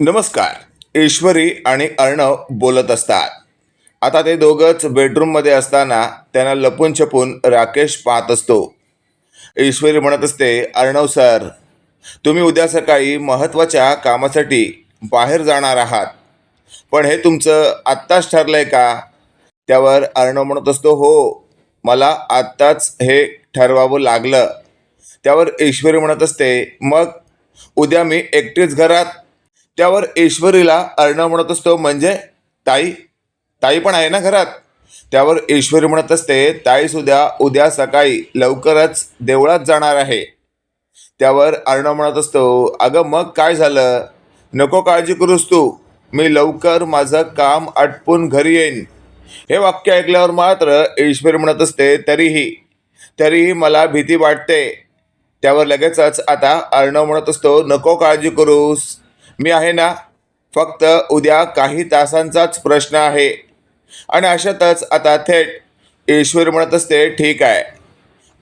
नमस्कार. ईश्वरी आणि अर्णव बोलत असतात. आता ते दोघंच बेडरूममध्ये असताना त्यांना लपून छपून राकेश पाहत असतो. ईश्वरी म्हणत असते अर्णव सर तुम्ही उद्या सकाळी महत्त्वाच्या कामासाठी बाहेर जाणार आहात. पण हे तुमचं आत्ताच ठरलं आहे का? त्यावर अर्णव म्हणत असतो हो मला आत्ताच हे ठरवावं लागलं. त्यावर ईश्वरी म्हणत असते मग उद्या मी एकटीच घरात त्यावर ईश्वरीला अर्णव म्हणत असतो म्हणजे ताई ताई पण आहे ना घरात? त्यावर ईश्वरी म्हणत असते ताई सुद्धा उद्या सकाळी लवकरच देवळात जाणार आहे. त्यावर अर्णव म्हणत असतो अगं मग काय झालं? नको काळजी करूस तू. मी लवकर माझं काम आटपून घरी येईन. हे वाक्य ऐकल्यावर मात्र ईश्वरी म्हणत असते तरीही तरीही मला भीती वाटते. त्यावर लगेचच आता अर्णव म्हणत असतो नको काळजी करूस. मी आहे ना फक्त उद्या काही तासांचाच प्रश्न आहे. आणि अशातच आता थेट ईश्वर म्हणत असते ठीक आहे.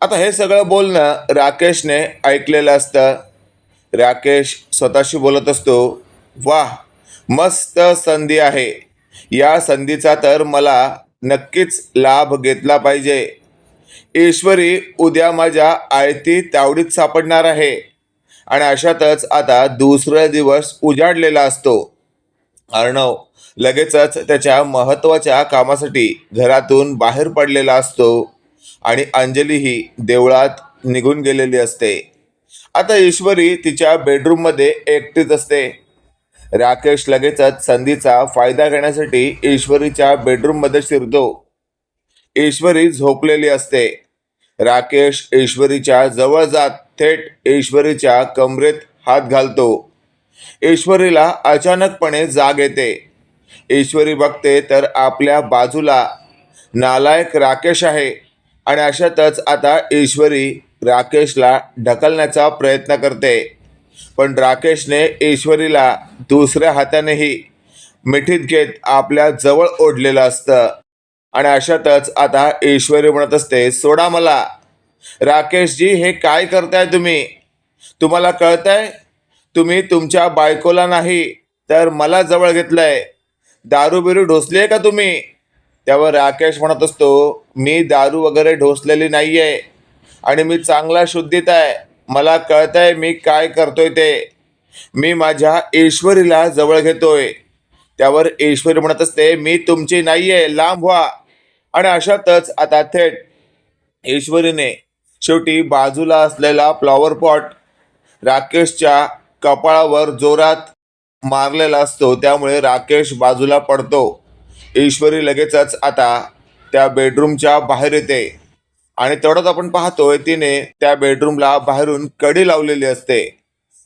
आता हे सगळं बोलणं राकेशने ऐकलेलं असतं. राकेश स्वतःशी बोलत असतो वाह मस्त संधी आहे. या संधीचा तर मला नक्कीच लाभ घेतला पाहिजे. ईश्वरी उद्या माझ्या आयती तावडीत सापडणार आहे. आणि अशातच आता दुसरा दिवस उजाडलेला असतो. अर्णव लगेचच त्याच्या महत्त्वाच्या कामासाठी घरातून बाहेर पडलेला असतो आणि अंजलीही देवळात निघून गेलेली असते. आता ईश्वरी तिच्या बेडरूममध्ये एकटीच असते. राकेश लगेचच संधीचा फायदा घेण्यासाठी ईश्वरीच्या बेडरूममध्ये शिरतो. ईश्वरी झोपलेली असते. राकेश ईश्वरीच्या जवळ जात थेट ईश्वरीच्या कमरेत हात घालतो. ईश्वरीला अचानकपणे जाग येते. ईश्वरी बघते तर आपल्या बाजूला नालायक राकेश आहे आणि अशातच आता ईश्वरी राकेशला ढकलण्याचा प्रयत्न करते. पण राकेशने ईश्वरीला दुसऱ्या हातानेही मिठीत घेत आपल्या जवळ ओढलेलं असतं. आणि अशातच आता ईश्वरी म्हणत असते सोडा मला. राकेशजी हे काय करताय तुम्ही? तुम्हाला कळतंय? तुम्ही तुमच्या बायकोला नाही तर मला जवळ घेतलंय. दारू बिरू ढोसली आहे का तुम्ही? त्यावर राकेश म्हणत असतो मी दारू वगैरे ढोसलेली नाही आहे आणि मी चांगला शुद्धीत आहे. मला कळतंय मी काय करतोय ते. मी माझ्या ईश्वरीला जवळ घेतोय. त्यावर ईश्वरी म्हणत असते मी तुमची नाही आहे लांब व्हा. आणि अशातच आता थेट ईश्वरीने शेवटी बाजूला असलेला फ्लॉवर पॉट राकेशच्या कपाळावर जोरात मारलेला असतो. त्यामुळे राकेश बाजूला पडतो. ईश्वरी लगेचच आता त्या बेडरूमच्या बाहेर येते. आणि तेवढंच आपण पाहतोय तिने त्या बेडरूमला बाहेरून कडी लावलेली असते.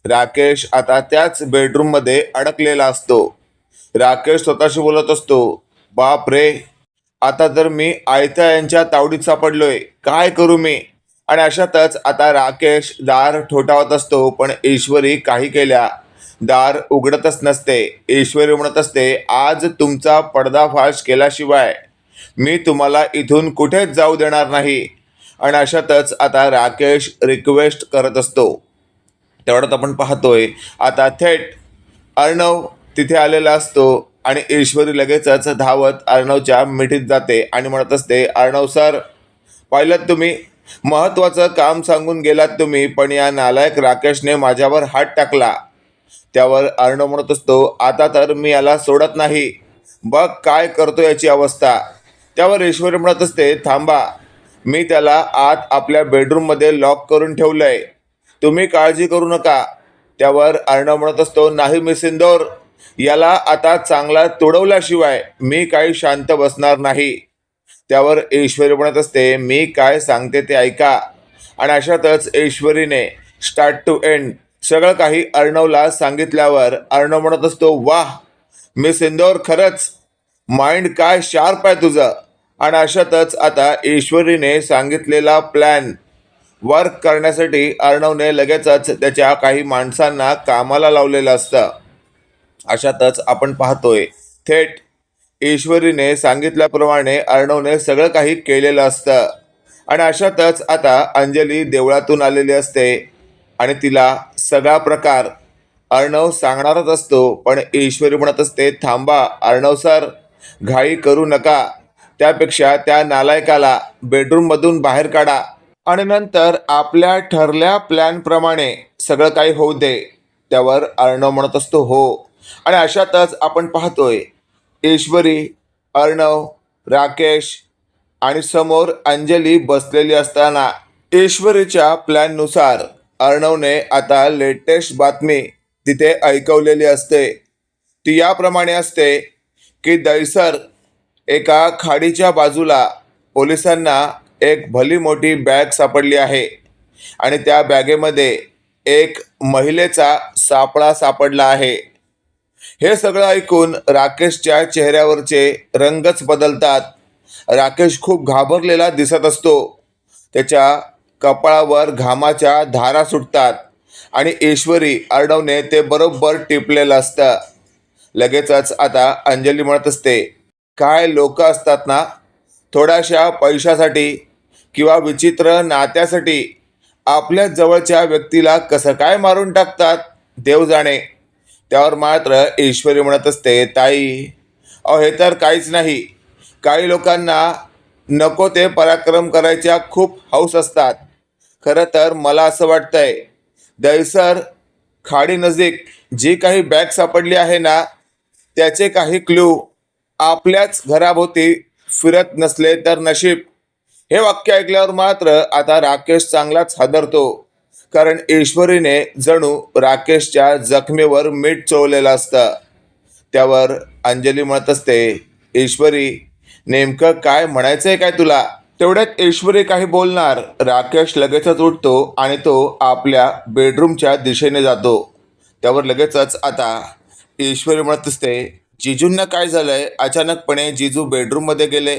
राकेश आता त्याच बेडरूममध्ये अडकलेला असतो. राकेश स्वतःशी बोलत असतो बाप रे आता तर मी आयत्या यांच्या तावडीत सापडलोय. काय करू मी? आणि अशातच आता राकेश दार ठोठावत असतो पण ईश्वरी काही केल्या. दार उघडतच नसते. ईश्वरी म्हणत असते आज तुमचा पडदाफाश केल्याशिवाय मी तुम्हाला इथून कुठेच जाऊ देणार नाही. आणि अशातच आता राकेश रिक्वेस्ट करत असतो. तेवढ्यात आपण पाहतोय आता थेट अर्णव तिथे आलेला असतो. आणि ईश्वरी लगेचच धावत अर्णवच्या मिठीत जाते आणि म्हणत असते अर्णव सर पाहिलं तुम्ही? महत्त्वाचं काम सांगून गेलात तुम्ही पण या नालायक राकेशने माझ्यावर हात टाकला. त्यावर अर्णव म्हणत असतो आता तर मी याला सोडत नाही. बघ काय करतो याची अवस्था. त्यावर ईश्वरी म्हणत असते थांबा मी त्याला आत आपल्या बेडरूममध्ये लॉक करून ठेवलंय. तुम्ही काळजी करू नका. त्यावर अर्णव म्हणत असतो नाही मी सिंदोर याला आता चांगला तुडवल्याशिवाय मी काही शांत बसणार नाही. त्यावर ईश्वरी म्हणत असते मी काय सांगते ते ऐका. आणि अशातच ईश्वरीने स्टार्ट टू एंड सगळं काही अर्णवला सांगितल्यावर अर्णव म्हणत असतो वाह मी सिंदोर खरंच. माइंड काय शार्प आहे तुझं. आणि अशातच आता ईश्वरीने सांगितलेला प्लॅन वर्क करण्यासाठी अर्णवने लगेचच त्याच्या काही माणसांना कामाला लावलेलं असतं. अशातच आपण पाहतोय थेट ईश्वरीने सांगितल्याप्रमाणे अर्णवने सगळं काही केलेलं असतं. आणि अशातच आता अंजली देवळातून आलेली असते आणि तिला सगळा प्रकार अर्णव सांगणारच असतो. पण ईश्वरी म्हणत असते थांबा अर्णव सर घाई करू नका. त्यापेक्षा त्या नालायकाला बेडरूममधून बाहेर काढा. आणि नंतर आपल्या ठरल्या प्लॅनप्रमाणे सगळं काही होऊ दे त्यावर अर्णव म्हणत असतो हो. आणि अशातच आपण पाहतोय ईश्वरी अर्णव राकेश आणि समोर अंजली बसलेली असताना ईश्वरीच्या प्लॅननुसार अर्णवने आता लेटेस्ट बातमी तिथे ऐकवलेली असते. ती याप्रमाणे असते की दैसर एका खाडीच्या बाजूला पोलिसांना एक भली मोठी बॅग सापडली आहे आणि त्या बॅगेमध्ये एक महिलेचा सापळा सापडला आहे. हे सगळं ऐकून राकेशच्या चेहऱ्यावरचे रंगच बदलतात. राकेश खूप घाबरलेला दिसत असतो. त्याच्या कपाळावर घामाच्या धारा सुटतात आणि ईश्वरी अर्णवने ते बरोबर टिपलेलं असतं. लगेचच आता अंजली म्हणत असते काय लोक असतात ना थोड्याशा पैशासाठी किंवा विचित्र नात्यासाठी आपल्या जवळच्या व्यक्तीला कसं काय मारून टाकतात? देव जाणे. त्यावर मात्र ईश्वरी म्हणत असते ताई अहो हे तर काहीच नाही. काही लोकांना नको ते पराक्रम करायच्या खूप हौस असतात. खरं तर मला असं वाटतंय दैसर खाडीनजीक जी काही बॅग सापडली आहे ना त्याचे काही क्लू आपल्याच घराभोवती फिरत नसले तर नशीब. हे वाक्य ऐकल्यावर मात्र आता राकेश चांगलाच हादरतो. कारण ईश्वरीने जणू राकेशच्या जखमेवर मीठ चोवलेलं असतं. त्यावर अंजली म्हणत असते ईश्वरी नेमकं काय म्हणायचं आहे काय तुला? तेवढ्यात ईश्वरी काही बोलणार. राकेश लगेचच उठतो आणि तो आपल्या बेडरूमच्या दिशेने जातो. त्यावर लगेचच आता ईश्वरी म्हणत असते जिजूंना काय झालंय? अचानकपणे जिजू बेडरूममध्ये गेले.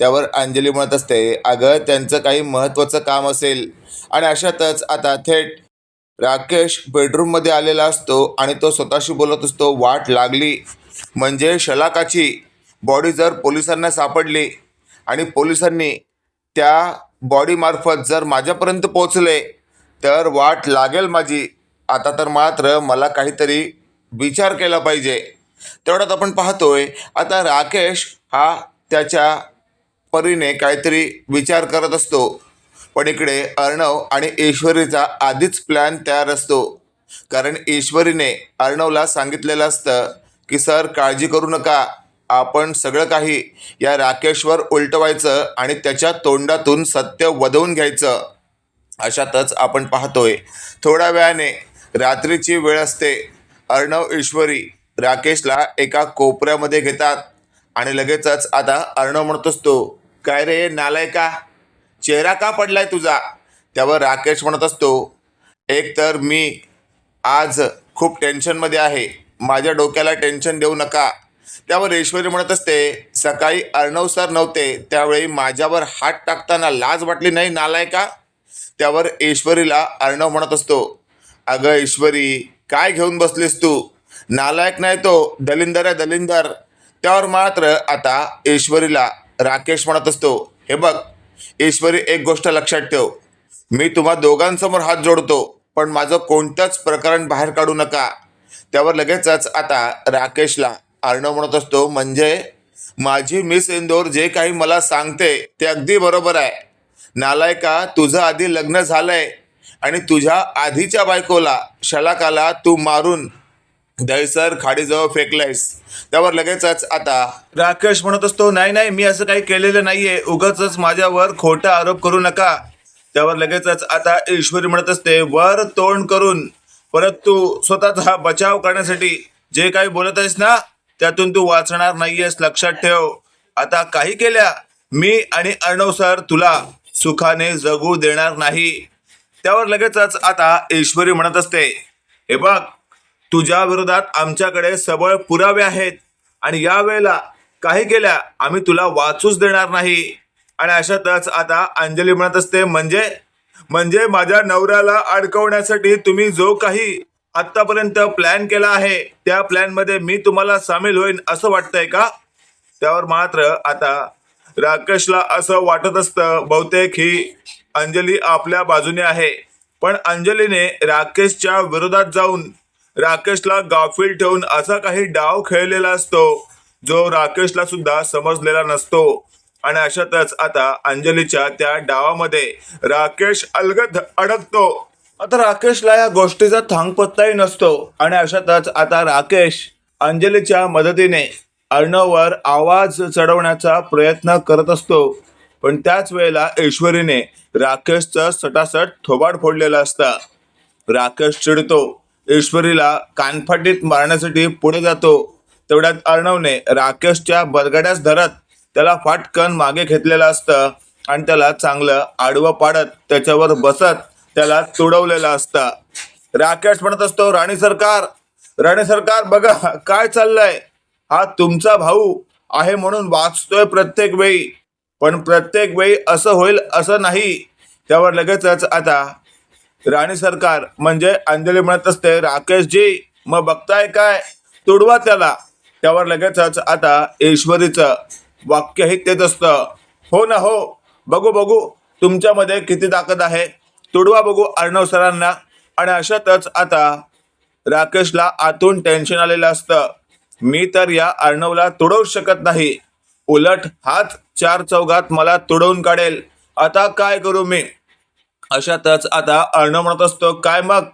त्यावर अंजली म्हणत असते अगं त्यांचं काही महत्त्वाचं काम असेल. आणि अशातच आता थेट राकेश बेडरूममध्ये आलेला असतो आणि तो स्वतःशी बोलत असतो वाट लागली. म्हणजे शलाकाची बॉडी जर पोलिसांना सापडली आणि पोलिसांनी त्या बॉडीमार्फत जर माझ्यापर्यंत पोचले तर वाट लागेल माझी. आता तर मात्र मला काहीतरी विचार केला पाहिजे. तेवढ्यात आपण पाहतोय आता राकेश हा त्याच्या परीने काहीतरी विचार करत असतो. पण इकडे अर्णव आणि ईश्वरीचा आधीच प्लॅन तयार असतो. कारण ईश्वरीने अर्णवला सांगितलेलं असतं की सर काळजी करू नका. आपण सगळं काही या राकेशवर उलटवायचं आणि त्याच्या तोंडातून सत्य वधवून घ्यायचं. अशातच आपण पाहतोय. थोड्या वेळाने रात्रीची वेळ असते. अर्णव ईश्वरी राकेशला एका कोपऱ्यामध्ये घेतात आणि लगेचच आता अर्णव म्हणत असतो काय रे नालाय का? चेहरा का पडलाय तुझा? त्यावर राकेश म्हणत असतो एक तर मी आज खूप टेन्शनमध्ये आहे. माझ्या डोक्याला टेन्शन देऊ नका. त्यावर ईश्वरी म्हणत असते सकाळी अर्णव सर नव्हते त्यावेळी माझ्यावर हात टाकताना लाज वाटली नाही नालायका त्यावर ईश्वरीला अर्णव म्हणत असतो अगं ईश्वरी काय घेऊन बसलीस तू? नालायक नाही तो दलिंदर आहे दलिंदर. त्यावर मात्र आता ईश्वरीला राकेश म्हणत असतो हे बघ ईश्वरी एक गोष्ट लक्षात ठेव. मी तुम्हा दोघांसमोर हात जोडतो पण माझं कोणतंच प्रकरण बाहेर काढू नका. त्यावर लगेचच आता राकेशला अर्णव म्हणत असतो म्हणजे माझी मिस इंदोर जे काही मला सांगते ते अगदी बरोबर आहे. नालायका तुझं आधी लग्न झालंय आणि तुझ्या आधीच्या बायकोला शलाकाला तू मारून दहीसर खाडीजवळ फेकलायस. त्यावर लगेचच आता राकेश म्हणत असतो नाही नाही मी असं काही केलेलं नाहीये. उगाच माझ्यावर खोटा आरोप करू नका. त्यावर लगेचच आता ईश्वरी म्हणत असते वर तोंड करून परत तू स्वतःचा बचाव करण्यासाठी जे काही बोलत आहेस ना त्यातून तू वाचणार नाहीयेस लक्षात ठेव. आता काही केल्या मी आणि अर्णव सर तुला सुखाने जगू देणार नाही. त्यावर लगेचच आता ईश्वरी म्हणत असते हे बघ तुझ्या विरोधात आमच्याकडे सबळ पुरावे आहेत. आणि यावेळेला काही केल्या आम्ही तुला वाचूच देणार नाही. आणि अशातच आता अंजली म्हणत असते म्हणजे? म्हणजे माझ्या नवऱ्याला अडकवण्यासाठी तुम्ही जो काही आतापर्यंत प्लॅन केला आहे त्या प्लॅनमध्ये मी तुम्हाला सामील होईन असं वाटतंय का? त्यावर मात्र आता राकेशला असं वाटत असतं बहुतेक ही अंजली आपल्या बाजूने आहे. पण अंजलीने राकेशच्या विरोधात जाऊन राकेशला गाफील ठेवून असा काही डाव खेळलेला असतो जो राकेशला सुद्धा समजलेला नसतो. आणि अशातच आता अंजलीच्या त्या डावामध्ये राकेश अलगद अडकतो. आता राकेशला या गोष्टीचा थांगपत्ताही नसतो. आणि अशातच आता राकेश अंजलीच्या मदतीने अर्णववर आवाज चढवण्याचा प्रयत्न करत असतो. पण त्याच वेळेला ऐश्वरीने राकेशचं सटासट थोबाड फोडलेला असता. राकेश चिडतो. ईश्वरीला कानफाटीत मारण्यासाठी पुढे जातो. तेवढ्यात अर्णवने राकेशच्या बरगड्यास धरत त्याला फाटकन मागे घेतलेलं असतं आणि त्याला चांगलं आडवं पाडत त्याच्यावर बसत त्याला तुडवलेलं असतं. राकेश म्हणत असतो राणी सरकार राणी सरकार बघा काय चाललंय? हा तुमचा भाऊ आहे म्हणून वाचतोय प्रत्येक वेळी. पण प्रत्येक वेळी असं होईल असं नाही. त्यावर लगेचच आता राणी सरकार म्हणजे अंजली म्हणत असते राकेशजी मग बघताय काय? तुडवा त्याला. त्यावर लगेचच आता ईश्वरीचं वाक्यही तेच असतं. हो ना हो बघू बघू तुमच्यामध्ये किती ताकद आहे. तुडवा बघू अर्णव सरांना. आणि अशातच आता राकेशला आतून टेन्शन आलेलं असतं. मी तर या अर्णवला तुडवू शकत नाही. उलट हाच चार चौघात मला तुडवून काढेल. आता काय करू मी? अशातच आता अर्णव म्हणत असतो काय मग?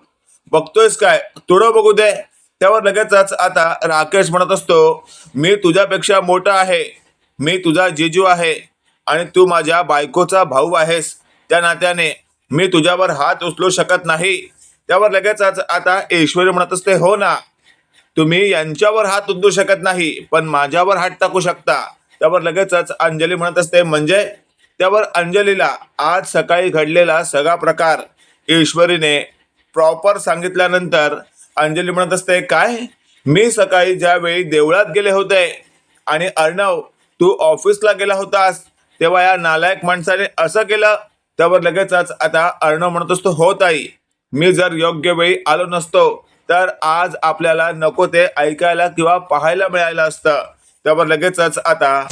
बघतोयस काय? तुडं बघू दे. त्यावर लगेचच आता राकेश म्हणत असतो मी तुझ्यापेक्षा मोठा आहे. मी तुझा जिजू आहे. आणि तू माझ्या बायकोचा भाऊ आहेस. त्या नात्याने मी तुझ्यावर हात उचलू शकत नाही. त्यावर लगेचच आता ऐश्वर्य म्हणत असते हो ना. तुम्ही यांच्यावर हात उचलू शकत नाही पण माझ्यावर हात टाकू शकता. त्यावर लगेचच अंजली म्हणत असते म्हणजे? त्यावर अंजलीला आज सकाळी घडलेला सगळा प्रकार ईश्वरीने प्रॉपर सांगितल्यानंतर अंजली म्हणत असते काय? मी सकाळी ज्यावेळी देवळात गेले होते आणि अर्णव तू ऑफिसला गेला होतास तेव्हा या नालायक माणसाने असं केलं. त्यावर लगेचच आता अर्णव म्हणत असतो हो ताई मी जर योग्य वेळी आलो नसतो तर आज आपल्याला नको ते ऐकायला किंवा पाहायला मिळायला असतं. त्यावर लगेचच आता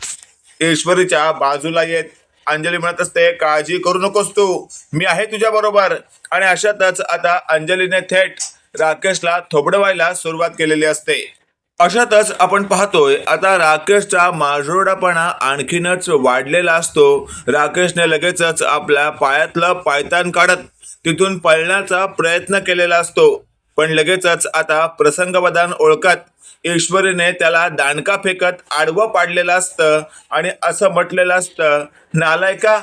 ईश्वरीच्या बाजूला येत अंजली म्हणत असते काळजी करू नकोस तू. मी आहे तुझ्या बरोबर. आणि अशातच आता अंजलीने थेट राकेशला थोबडवायला सुरुवात केलेली असते. अशातच आपण पाहतोय आता राकेशचा माजोरडापणा आणखीनच वाढलेला असतो. राकेशने लगेचच आपल्या पायातलं पायतान काढत तिथून पळण्याचा प्रयत्न केलेला असतो. पण लगेचच आता प्रसंगवदान ओळखत ईश्वरीने त्याला दांडका फेकत आडवं पाडलेलं असतं आणि असं म्हटलेलं असतं नालाय का?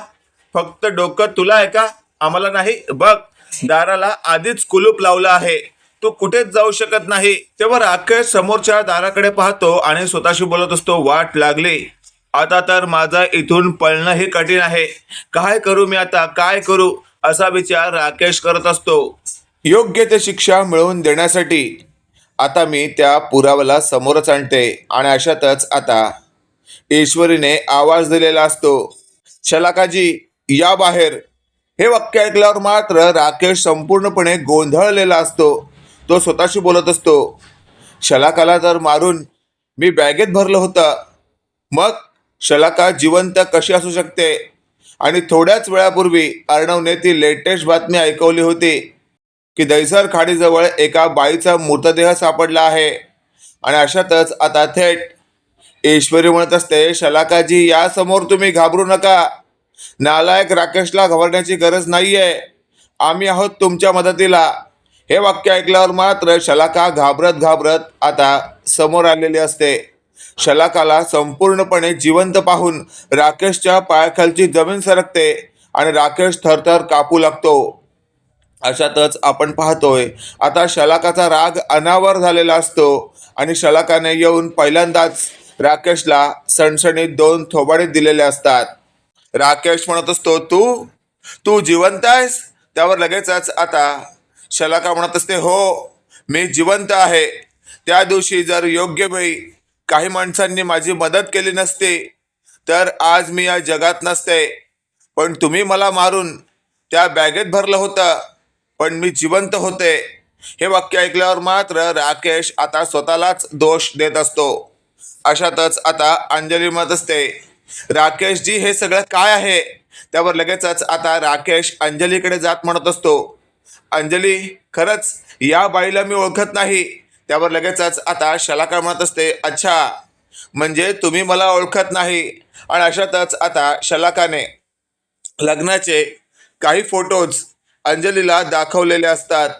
फक्त डोकं तुला आहे का? आम्हाला नाही. बघ दाराला आधीच कुलूप लावलं आहे. तू कुठेच जाऊ शकत नाही. तेव्हा राकेश समोरच्या दाराकडे पाहतो आणि स्वतःशी बोलत असतो वाट लागली. आता तर माझा इथून पळणंही कठीण आहे. काय करू मी आता? काय करू? असा विचार राकेश करत असतो. योग्य ते शिक्षा मिळवून देण्यासाठी आता मी त्या पुराव्याला समोरच आणते आणि अशातच आता ईश्वरीने आवाज दिलेला असतो शलाकाजी या बाहेर. हे वाक्य ऐकल्यावर मात्र राकेश संपूर्णपणे गोंधळलेला असतो. तो स्वतःशी बोलत असतो शलाकाला जर मारून मी बॅगेत भरलं होतं मग शलाका जिवंत कशी असू शकते? आणि थोड्याच वेळापूर्वी अर्णवने ती लेटेस्ट बातमी ऐकवली होती. की दैसर खाडीजवळ एका बाईचा मृतदेह सापडला आहे. आणि अशातच आता थेट ईश्वरी म्हणत असते शलाकाजी यासमोर तुम्ही घाबरू नका. नालायक राकेशला घाबरण्याची गरज नाही आहे आम्ही आहोत तुमच्या मदतीला. हे वाक्य ऐकल्यावर मात्र शलाका घाबरत घाबरत आता समोर आलेली असते. शलाकाला संपूर्णपणे जिवंत पाहून राकेशच्या पायाखालची जमीन सरकते आणि राकेश थरथर कापू लागतो. अशातच आपण पाहतोय आता शलाकाचा राग अनावर झालेला असतो आणि शलाकाने येऊन पहिल्यांदाच राकेशला सणसणीत दोन थोबाडे दिलेले असतात. राकेश म्हणत असतो तू तू जिवंत आहेस? त्यावर लगेचच आता शलाका म्हणत असते हो मी जिवंत आहे. त्या दिवशी जर योग्य वेळी काही माणसांनी माझी मदत केली नसते तर आज मी या जगात नसते. पण तुम्ही मला मारून त्या बॅगेत भरलं होतं. पण मी जिवंत होते. हे वाक्य ऐकल्यावर मात्र राकेश आता स्वतःलाच दोष देत असतो. अशातच आता अंजली म्हणत असते. राकेशजी हे सगळं काय आहे? त्यावर लगेचच आता राकेश अंजलीकडे जात म्हणत असतो. अंजली खरंच या बाईला मी ओळखत नाही. त्यावर लगेचच आता शलाका म्हणत असते अच्छा म्हणजे तुम्ही मला ओळखत नाही. आणि अशातच आता शलाकाने लग्नाचे काही फोटोज अंजलीला दाखवलेले असतात.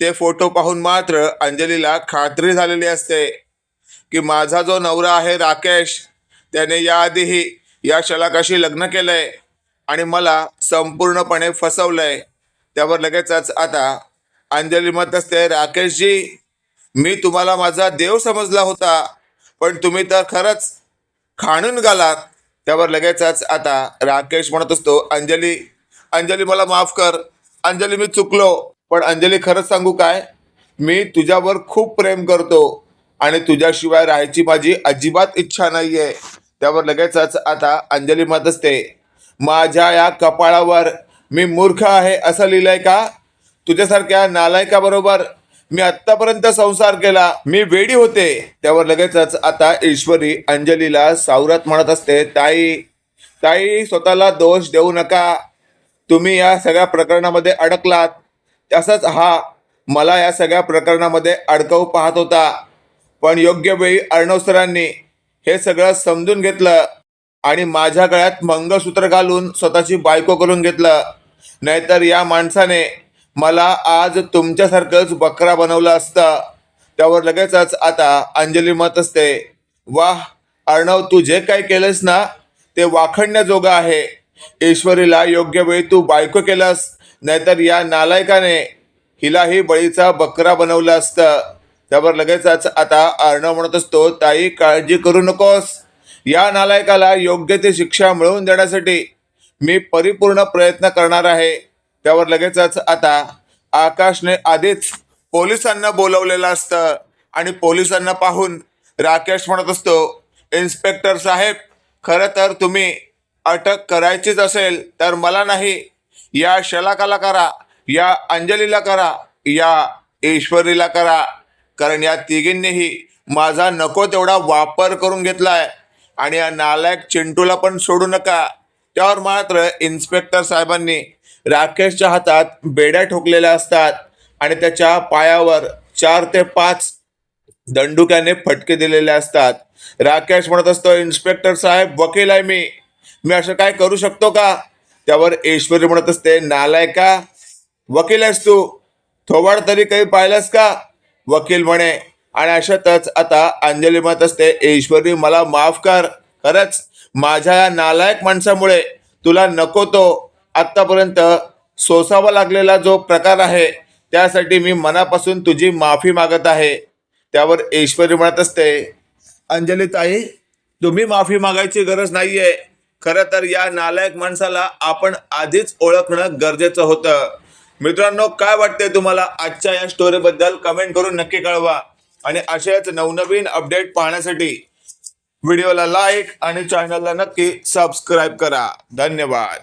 ते फोटो पाहून मात्र अंजलीला खात्री झालेली असते की माझा जो नवरा आहे राकेश त्याने याआधीही या शलाकाशी लग्न केलंय आणि मला संपूर्णपणे फसवलंय. त्यावर लगेचच आता अंजली म्हणत असते राकेशजी मी तुम्हाला माझा देव समजला होता पण तुम्ही तर खरंच खाणून गालात त्यावर लगेचच आता राकेश म्हणत असतो अंजली अंजली मला माफ कर अंजली मी चुकलो. पण अंजली खरंच सांगू काय? मी तुझ्यावर खूप प्रेम करतो आणि तुझ्याशिवाय राहायची माझी अजिबात इच्छा नाही आहे त्यावर लगेचच आता अंजली मत असते. माझ्या या कपाळावर मी मूर्ख आहे असं लिहिलंय का? तुझ्यासारख्या नालायकाबरोबर मी आत्तापर्यंत संसार केला. मी वेडी होते. त्यावर लगेचच आता ईश्वरी अंजलीला सावरत म्हणत असते ताई ताई स्वतःला दोष देऊ नका. तुम्ही या सगळ्या प्रकरणामध्ये अडकलात. तसंच हा मला या सगळ्या प्रकरणामध्ये अडकवू पाहत होता. पण योग्य वेळी अर्णव सरांनी हे सगळं समजून घेतलं आणि माझ्या गळ्यात मंगळसूत्र घालून स्वतःची बायको करून घेतलं. नाहीतर या माणसाने मला आज तुमच्यासारखंच बकरा बनवलं असतं. त्यावर लगेचच आता अंजली मत असते. वाह अर्णव तू जे काही केलंस ना ते वाखणण्याजोगं आहे. ईश्वरीला योग्य वेळी तू बायको केलास नाहीतर या नालायकाने हिलाही बळीचा बकरा बनवलं असतं. त्यावर लगेचच आता अर्णव म्हणत असतो ताई काळजी करू नकोस. या नालायकाला योग्य ती शिक्षा मिळवून देण्यासाठी मी परिपूर्ण प्रयत्न करणार आहे. त्यावर लगेचच आता आकाशने आधीच पोलिसांना बोलवलेलं असतं आणि पोलिसांना पाहून राकेश म्हणत असतो इन्स्पेक्टर साहेब खरं तर तुम्ही अटक करायचीच असेल तर मला नाही. या शलाकाला करा या अंजलीला करा या ईश्वरीला करा. कारण या तिघींनीही माझा नको तेवढा वापर करून घेतलाय. आणि या नालायक चिंटूला पण सोडू नका. त्यावर मात्र इन्स्पेक्टर साहेबांनी राकेशच्या हातात बेड्या ठोकलेल्या असतात आणि त्याच्या पायावर चार ते पाच दंडुक्याने फटके दिलेले असतात. राकेश म्हणत असतो इन्स्पेक्टर साहेब वकील आहे मी. मी असं काय करू शकतो का? त्यावर ऐश्वर्य म्हणत असते नालाय का वकील आहेस तू. थोबाड तरी काही पाहिलंस का? वकील म्हणे आणि अशातच आता अंजली म्हणत असते ऐश्वरी मला माफ कर. खरंच माझ्या या नालायक माणसामुळे तुला नको तो. आत्तापर्यंत सोसावा लागलेला जो प्रकार आहे त्यासाठी मी मनापासून तुझी माफी मागत आहे. त्यावर ऐश्वरी म्हणत असते अंजली ताई तुम्ही माफी मागायची गरज नाहीये. खरं तर या नालायक माणसाला आपण आधीच ओळखणं गरजेचं होतं. मित्रांनो काय वाटतंय तुम्हाला आजच्या या स्टोरीबद्दल कमेंट करून नक्की कळवा. आणि अशाच नवनवीन अपडेट पाहण्यासाठी व्हिडिओला लाईक आणि चॅनलला नक्की सबस्क्राईब करा. धन्यवाद.